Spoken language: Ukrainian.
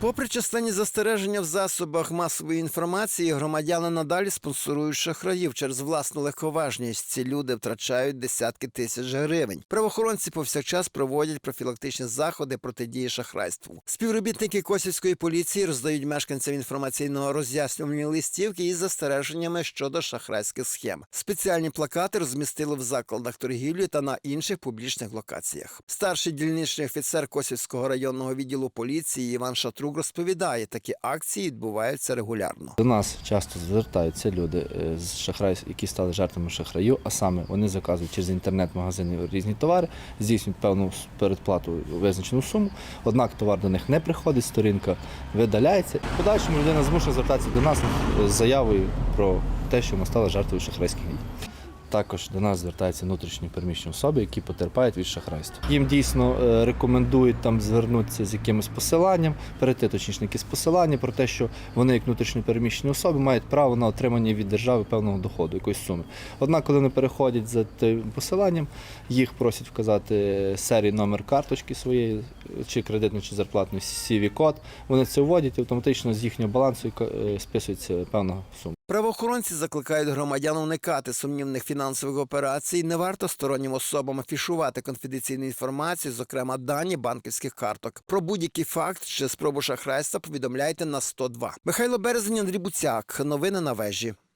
Попри численні застереження в засобах масової інформації, громадяни надалі спонсорують шахраїв через власну легковажність. Ці люди втрачають десятки тисяч гривень. Правоохоронці повсякчас проводять профілактичні заходи протидії шахрайству. Співробітники косівської поліції роздають мешканцям інформаційно роз'яснювальні листівки із застереженнями щодо шахрайських схем. Спеціальні плакати розмістили в закладах торгівлі та на інших публічних локаціях. Старший дільничний офіцер Косівського районного відділу поліції Іван Шатрук розповідає, такі акції відбуваються регулярно. До нас часто звертаються люди, е, з шахрай, які стали жертвами шахраю, а саме вони заказують через інтернет-магазини різні товари, здійснюють певну передплату визначену суму. Однак товар до них не приходить, сторінка видаляється. В подальшому людина змушена звертатися до нас з заявою про те, що вона стала жертвою шахрайських дій. Також до нас звертаються внутрішні переміщені особи, які потерпають від шахрайства. Їм дійсно е, рекомендують там звернутися з якимось посиланням, перейти точніше якесь посилання про те, що вони, як внутрішньо переміщені особи, мають право на отримання від держави певного доходу, якоїсь суми. Однак, коли вони переходять за тим посиланням, їх просять вказати серію номер карточки своєї, чи кредитну, чи зарплатну cv код Вони це вводять і автоматично з їхнього балансу е, списується певна сума. Правоохоронці закликають громадян уникати сумнівних фінансових операцій. Не варто стороннім особам афішувати конфіденційну інформацію, зокрема дані банківських карток. Про будь-який факт чи спробу шахрайства повідомляйте на 102. Михайло Березень, Андрій Буцяк. Новини на вежі.